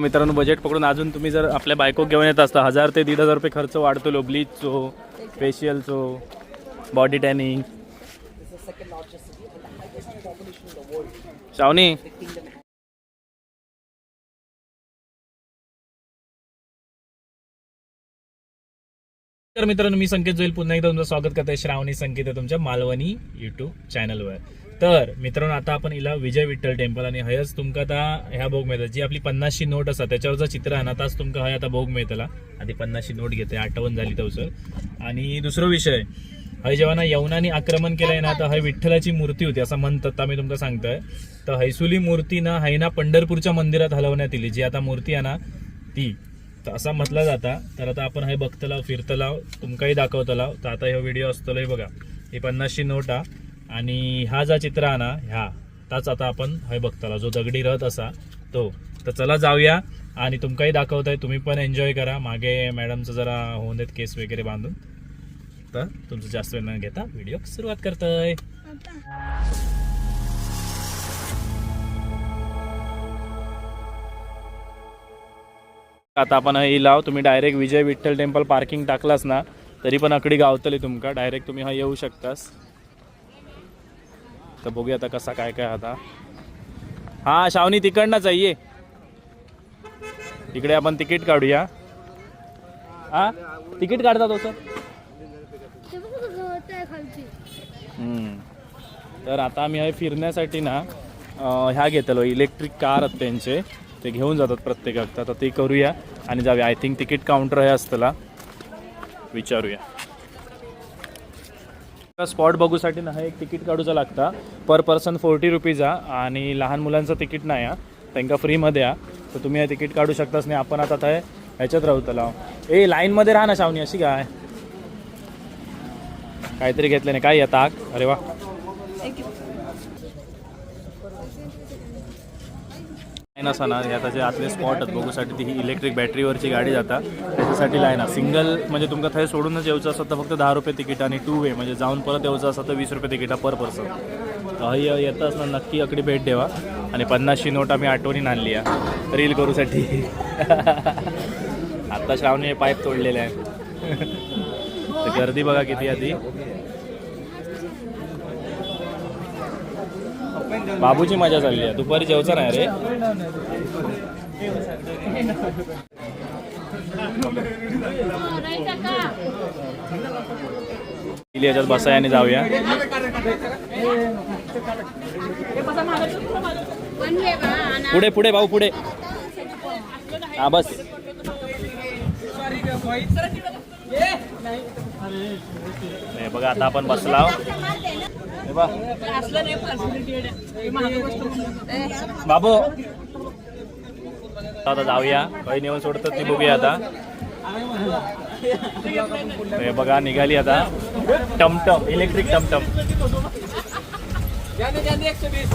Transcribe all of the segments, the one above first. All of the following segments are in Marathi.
मित्रांनो बजेट पकडून अजून तुम्ही जर आपल्या बायको घेऊन येत असता हजार ते दीड हजार रुपये खर्च वाढतो लो ब्लीचचो फेशियलचो बॉडी टॅनिंग शावनी. तर मित्रांनो मी संकेत जोईल. पुन्हा एकदा तुमचं स्वागत करते श्रावणी संकेत आहे तुमच्या मालवणी युट्यूब चॅनलवर तर मित्रांनो आता आपण इला विजय विठ्ठल टेम्पल आणि हयच तुमका आता ह्या भोग मिळतात. जी आपली पन्नासशी नोट असा त्याच्यावरचं चित्र आहे ना ताच तुमका हय आता भोग मिळतला. आधी पन्नासशी नोट घेते आठवण झाली तवसर आणि दुसरा विषय हय जेव्हा ना यवनानी आक्रमण केलंय ना तर हय विठ्ठलाची मूर्ती होती असं म्हणतात मी तुमकां सांगतोय. तर हैसुली मूर्ती ना हय ना पंढरपूरच्या मंदिरात हलवण्यात येईल जी आता मूर्ती आहे ना ती. तर असा म्हटला जाता. तर आता आपण हे बघतलाव फिरतलाव तुमकाही दाखवतला तर आता ह्यो व्हिडिओ असतलोय बघा. ही पन्नासशी नोट हा आणि हा जा चित्र आणा ना ह्या. ताच आता आपण हे बघताला जो दगडी रथ असा तो. तर चला जाऊया आणि तुमकाही दाखवताय तुम्ही पण एन्जॉय करा. मागे मॅडमचं जरा होऊन देत केस वगैरे बांधून. तर तुमचं जास्त वेळ न घेता व्हिडिओ सुरुवात करतोय. आता आपण ही लाव तुम्ही direct Vijay Vitthal temple parking टाकलास ना तरी पण अकडी गावतली तुमका. डायरेक्ट तुम्ही हा येऊ शकतास. तर बघूया आता कसा काय काय आता. हा शावनी तिकडनंच आहे ये. इकडे आपण तिकीट काढूया. हा? तिकीट काढता तो सर? तर आता आम्ही हे फिरण्यासाठी ना ह्या घेतलो इलेक्ट्रिक कार आहेत त्यांचे. ते घेऊन जातात प्रत्येक हप्ता तर ते करूया आणि जाऊया. आय थिंक तिकीट काउंटर हे असतला. विचारूया. स्पॉट बघूसाठी ना एक तिकीट काढूचा लागता. पर पर्सन फोर्टी रुपीज आणि लहान मुलांचं तिकीट नाही हा त्यांना फ्रीमध्ये हा तर तुम्ही हे तिकीट काढू शकताच नाही. आपण आता ते ह्याच्यात तलाव ए लाईनमध्ये राहा ना शावनी. अशी काय? काहीतरी घेतलं नाही. काय येतात अरे वा. लाईन असा ना या त्याचे आतले स्पॉट आहेत बघूसाठी ती ही इलेक्ट्रिक बॅटरीवरची गाडी जाता. त्याच्यासाठी लाईन आहे. सिंगल म्हणजे तुमका थंय सोडूनच येऊचं असतं तर फक्त दहा रुपये तिकीट आणि टू वे म्हणजे जाऊन परत येऊचं असतं तर वीस रुपये तिकीट पर पर्सन तर येता असताना नक्की अकडी भेट देवा. आणि पन्नासशी नोट आम्ही आठवणीन आणली आहे. रील करूसाठी. आत्ता श्रावणी पाईप तोडलेले आहे. तर गर्दी बघा किती आधी बाबूची मजा चालली आहे. दुपारी जेवचा नाही रे. याच्यात बसाय आणि जाऊया. पुढे पुढे भाऊ पुढे. हा बस. हे बघा आता आपण बसला बाबू. आता जाऊया. काही नेऊन सोडतात ती बघूया आता. हे बघा निघाली आता. टमटम इलेक्ट्रिक टमटम. एकशे वीस.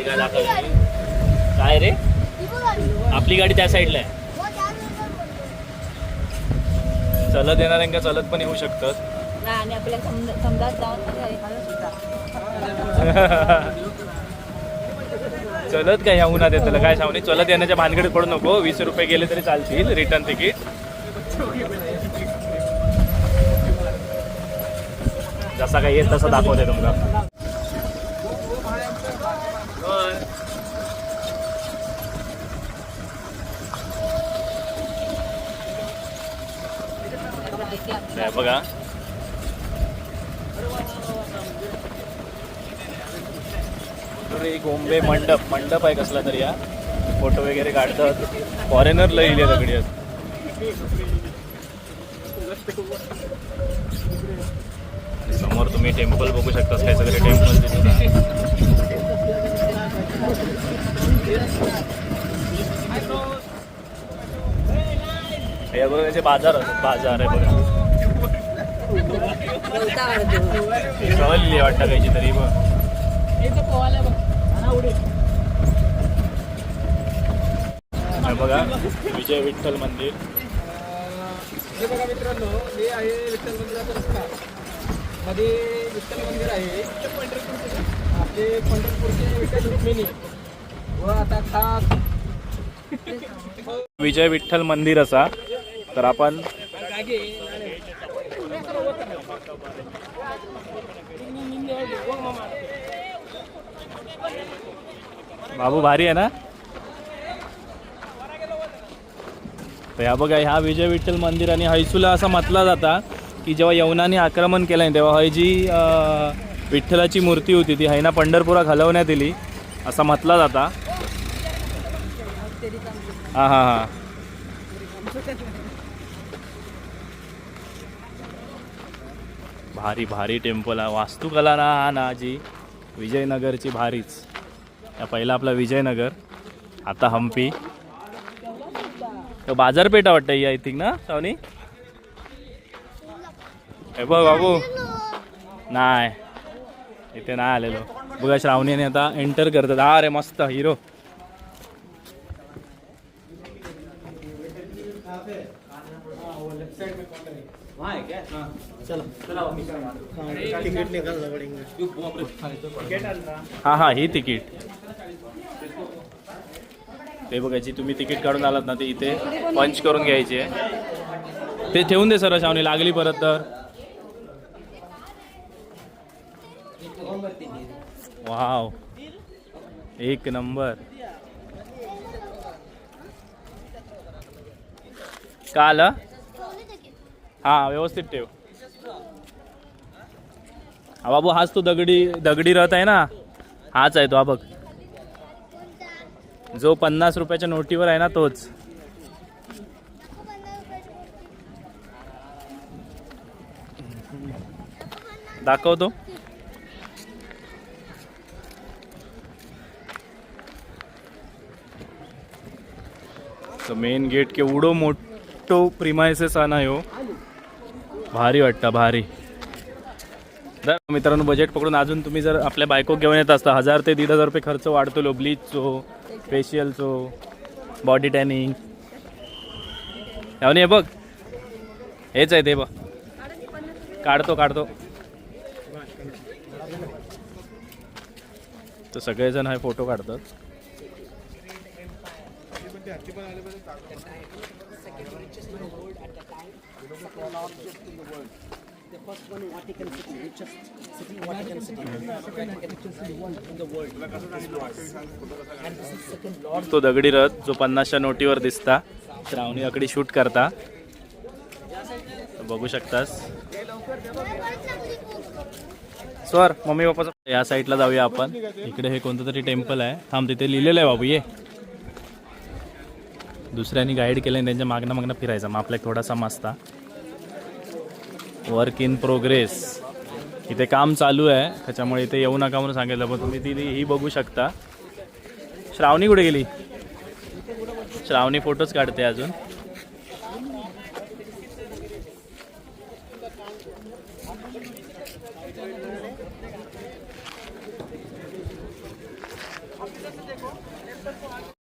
इकडे काय दाखवलं? काय रे. आपली गाडी त्या साईडला आहे. व त्या नंतर चलत चलत पण येऊ शकतात. आणि जाऊन चलत काय ह्या उन्हात येतं काय सांगू चलत येण्याच्या भानगडीत पडू नको. वीस रुपये गेले तरी चालतील रिटर्न तिकीट जसा काय येत तसं दाखवते तुमका आहे बघा. एक गोंबे मंडप मंडप आहे कसला तरी या फोटो वगैरे काढतात. फॉरेनर लई सगळी दगडी आहेत. समोर तुम्ही टेम्पल बघू शकता काय सगळे टेम्पल दिसत बघा त्याचे बाजार असतात बाजार आहे बघा. सहली वाटतं कायची तरी बघ. हे बघा विजय विठ्ठल मंदिर. हे बघा मित्रांनो हे आहे विठ्ठल मंदिराचा रस्ता. मध्ये विठ्ठल मंदिर आहे. आपले पंढरपूरचे विठ्ठल रुक्मिणी. व आता खास विजय विठ्ठल मंदिर असा. तर आपण बाबू भारी आहे ना? तर या बघा ह्या विजय विठ्ठल मंदिर आणि हैसूला असं म्हटलं जाता की जेव्हा यवनाने आक्रमण केलं नाही तेव्हा हय जी विठ्ठलाची मूर्ती होती ती हैना पंढरपुरा घालवण्यात येली असं म्हटलं जाता. हां हां हां. भारी भारी टेम्पल आहे. वास्तुकला ना हा ना जी विजयनगरची भारीच. या पहिला आपला विजयनगर आता हम्पी तर बाजारपेठा वाटतं ही आय थिंक ना सावनी? हे बघ बाबू. नाही. इथे नाही आलेलो. बघा श्रावणीने आता एंटर करतात. हा रे मस्त हिरो हा हा ही तिकीट. ते बघायची. तुम्ही तिकीट काढून आलात ना ते इथे पंच करून घ्यायची. आहे ते ठेवून दे सर शावणी लागली परत तर. वाव. एक नंबर. का आलं? हा व्यवस्थित ठेव. हा बाबू हाच तो दगडी दगडी रथ आहे ना? हाच आहे तो हा बघ. जो पन्नास रुपयाच्या नोटीवर आहे ना तोच. दाखवतो. तर मेन गेट केवढो मोठो प्रिमायसेस आहे ना ह्यो. भारी वाटतं भारी. मित्रांनो बजेट पकडून अजून तुम्ही जर आपल्या बायको घेऊन येत असता हजार ते दीड हजार रुपये खर्च वाढतो ब्लीचचो फेशियलचो बॉडी टॅनिंग हे बघ. हेच आहे ते बघ. काढतो काढतो. तर सगळेजण हा फोटो काढतात. तो दगडी रथ जो पन्नासच्या नोटीवर दिसता श्रावणी अकडी शूट करता. तर बघू शकतास. सर मम्मी पप्पाचं या साईडला जाऊया आपण. इकडे हे कोणतं तरी टेम्पल आहे. थांब तिथे लिहिलेलं आहे बाबू ये. दुसऱ्यांनी गाईड केलं त्यांच्या मागणं मागणं फिरायचं. मग आपल्याला थोडासा मस्ता. वर्क इन प्रोग्रेस इथे काम चालू आहे. त्याच्यामुळे इथे येऊ नका म्हणून सांगितलं. पण तुम्ही ती ही बघू शकता. श्रावणी कुठे गेली? श्रावणी फोटोच काढते अजून.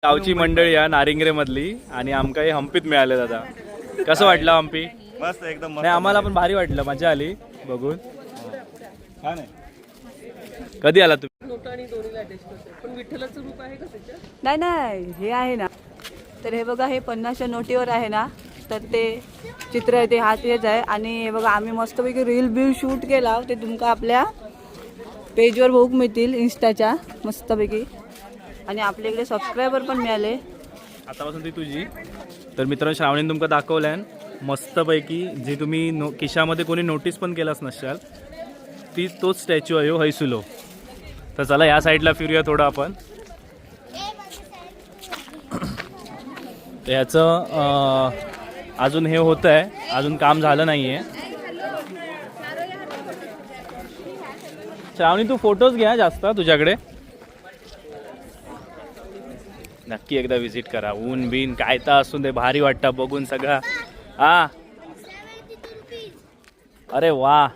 गावची मंडळी आहे नारिंगरे मधली आणि आमकाही हम्पीत मिळाले दादा कसं वाटलं हम्पी मस्त एकदम मस्त नाही आम्हाला पण भारी वाटलं मजा आली बघून. छान आहे. कधी आला तुम्ही? नाही नाही हे आहे ना. तर हे बघा हे पन्नासच्या नोटीवर आहे ना. तर ते चित्र आहे ते हाच हेच आहे. आणि हे बघा आम्ही मस्तपैकी रील बिल शूट केला. ते तुमका आपल्या पेजवर बघूक मिळतील इन्स्टाच्या मस्तपैकी. आणि आपल्या इकडे सबस्क्रायबर पण मिळाले. आतापासून ती तुझी. तर मित्रांनो श्रावणीने तुमका दाखवल्यान मस्तपैकी जे तुम्ही नो खिशामध्ये कोणी नोटीस पण केलाच नसाल ती तोच स्टॅच्यू आहे हो हैसुलो. तर चला या साईडला फिरूया थोडं आपण. याचं अजून हे होतं आहे अजून काम झालं नाही आहे श्रावणी तू फोटोज घ्या जास्त तुझ्याकडे. नक्की एकदा व्हिजिट करा. ऊन बिन काय तर असून दे भारी वाटतं बघून सगळं. हा. अरे वा.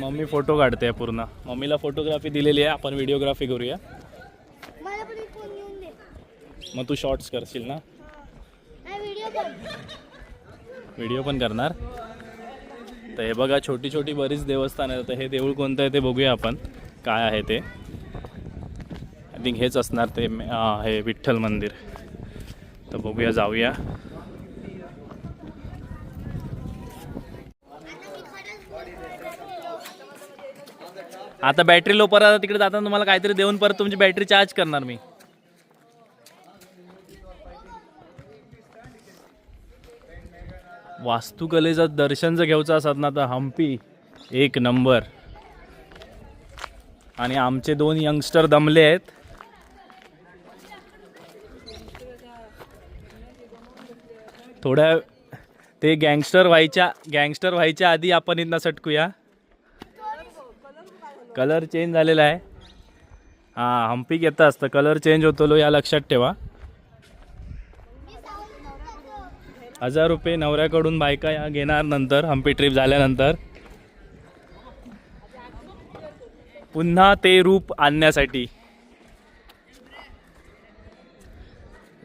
मम्मी- फोटो काढते पूर्ण. मम्मीला फोटोग्राफी दिलेली आहे. आपण व्हिडिओग्राफी करूया. मग तू शॉर्ट्स करशील ना? व्हिडिओ व्हिडिओ पण करणार. तर हे बघा छोटी छोटी बरीच देवस्थान आहेत. तर हे देऊळ कोणतं आहे ते बघूया आपण. काय आहे ते? आय थिंक हेच असणार ते हे विठ्ठल मंदिर. तर बघूया जाऊया. आता बॅटरी लो परत तिकडे जाताना तुम्हाला काहीतरी देऊन परत तुमची बॅटरी चार्ज करणार मी. वास्तुकलेचं दर्शन जर घ्यायचं असत ना तर हम्पी एक नंबर. आणि आमचे दोन यंगस्टर दमले आहेत. थोड्या ते गँगस्टर व्हायच्या गँगस्टर व्हायच्या आधी आपण इथनं सटकूया. कलर चेंज झालेला आहे. हां हम्पी घेता असतं. कलर चेंज होतो लो या लक्षात ठेवा. हजार रुपये नवऱ्याकडून बायका या घेणार नंतर हम्पी ट्रिप झाल्यानंतर. पुन्हा ते रूप आणण्यासाठी.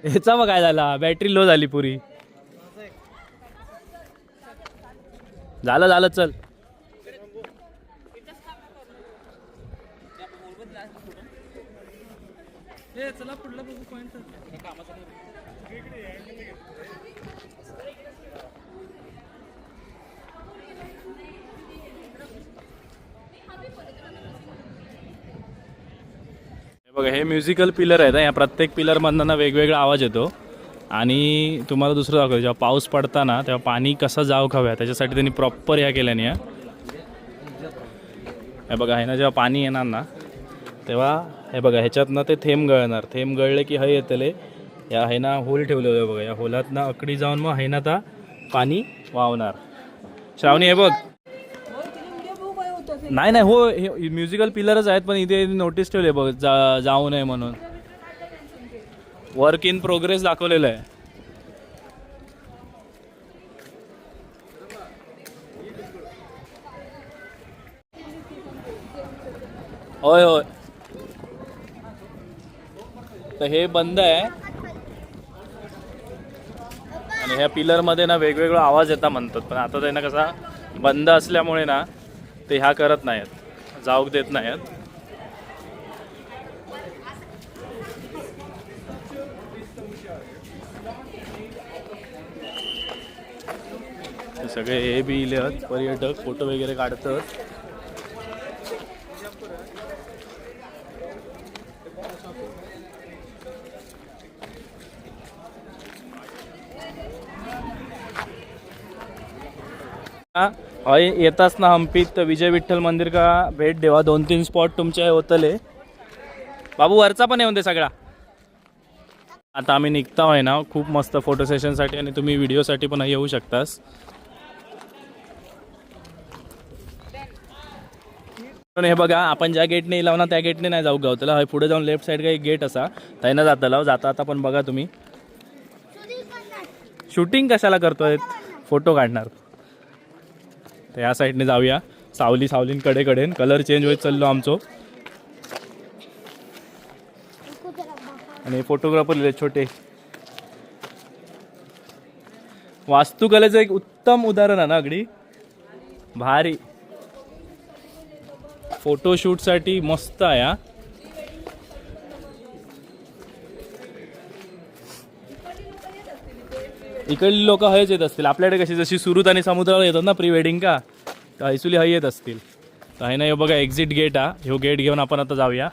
ह्याचा मग काय झाला. बॅटरी लो झाली पुरी. झालं झालं चल हे बघा हे म्युझिकल पिलर आहेत या प्रत्येक पिलरमधनं ना वेगवेगळा आवाज येतो. आणि तुम्हाला दुसरं दाखवतो जेव्हा पाऊस पडताना तेव्हा पाणी कसं जाव खाव्या त्याच्यासाठी त्यांनी प्रॉपर ह्या केल्याने हे. बघा हे ना जेव्हा पाणी येणार ना तेव्हा हे बघा ह्याच्यातनं ते थेंब गळणार. थेंब गळले की हे येतले या हैना ना होल ठेवलेलं आहे बघा या होलातनं अकडी जाऊन मग हैना ना आता पाणी वावणार श्रावणी हे बघ. नाही नाही हो हे म्युझिकल पिलरच आहेत पण इथे नोटीस ठेवले बघ जा जाऊ नये म्हणून. वर्क इन प्रोग्रेस दाखवलेलं आहे. होय होय. तर हे बंद आहे. आणि ह्या पिलरमध्ये ना वेगवेगळा आवाज येता म्हणतात. पण आता ते ना कसा बंद असल्यामुळे ना ते ह्या करत नाहीत. जाऊक देत नाहीत. सगळे हे बी इले आहेत पर्यटक फोटो वगैरे काढतात हा, हय येताच ना हम्पीत तर विजय विठ्ठल मंदिर का भेट देवा. दोन तीन स्पॉट तुमचे होतले. बाबू वरचा पण येऊन दे सगळा. आता आम्ही निघता आहे ना खूप मस्त फोटो सेशनसाठी आणि तुम्ही व्हिडिओसाठी पण येऊ शकतास. हे बघा आपण ज्या गेटने येलाव ना त्या गेटने नाही जाऊ गावतला. हय पुढे जाऊन लेफ्ट साईड एक गेट असा. थंय जातला जाता आता पण बघा तुम्ही. शूटिंग कशाला करतोय? फोटो काढणार. तर या साईडने जाऊया. सावली सावलींकडे कडे कडेन कलर चेंज होत चाललो आमचो. आणि फोटोग्राफर लिहिले छोटे. वास्तुकलेचं एक उत्तम उदाहरण आहे ना अगदी? भारी. फोटोशूटसाठी मस्त आहे हा. इकडली लोक हयच येत असतील. आपल्याकडे कशी जशी सुरुत आणि समुद्राला येतात ना प्री वेडिंग का तर ऐसुली हय येत असतील. तर आहे ना हे बघा एक्झिट गेट हा. ह्यो गेट घेऊन आपण आता जाऊया.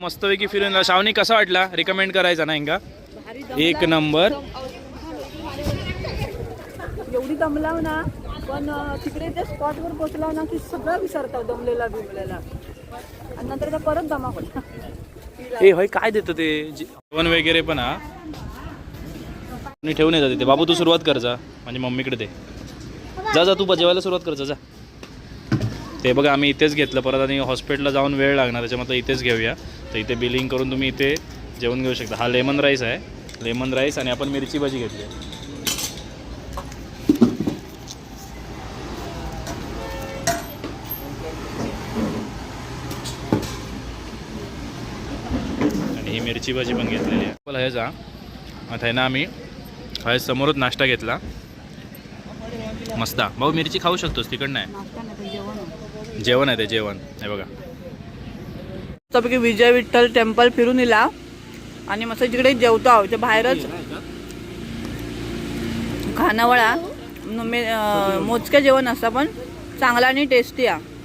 मस्तपैकी फिरून श्रावणी कसा वाटला? रिकमेंड करायचा ना इंगा एक नंबर. एवढी दमलाव ना पण तिकडे त्या स्पॉटवर पोचलाव ना की सगळं विसरताव दमलेला बिमलेला. आणि नंतर परत दमा होता होय काय देतं ते? जेवण वगैरे पण हा. मी ठेवून येतात तिथे. बाबू तू सुरुवात कर जा. म्हणजे मम्मीकडे दे. जा जा तू जेवायला सुरुवात कर. जा जा. ते बघा आम्ही इथेच घेतलं. परत आणि हॉस्पिटलला जाऊन वेळ लागणार त्याच्यामध्ये इथेच घेऊया. तर इथे बिलिंग करून तुम्ही इथे जेवण घेऊ शकता. हा लेमन राईस आहे. लेमन राईस आणि आपण मिरची भाजी घेतली आहे. आणि ही मिरची भाजी पण घेतलेली आहे. बोला जा. आता आहे ना आम्ही हय समोरच नाश्ता घेतला. मस्त. भाऊ मिरची खाऊ शकतोस तिकड नाही जेवण आहे. ते जेवण. हे बघा. मस्तपैकी विजय विठ्ठल टेम्पल फिरून इला. आणि मस्त तिकडे जेवतो आहोत बाहेरच खानावळा मोजकं जेवण असतं पण चांगला आणि टेस्टी आहे.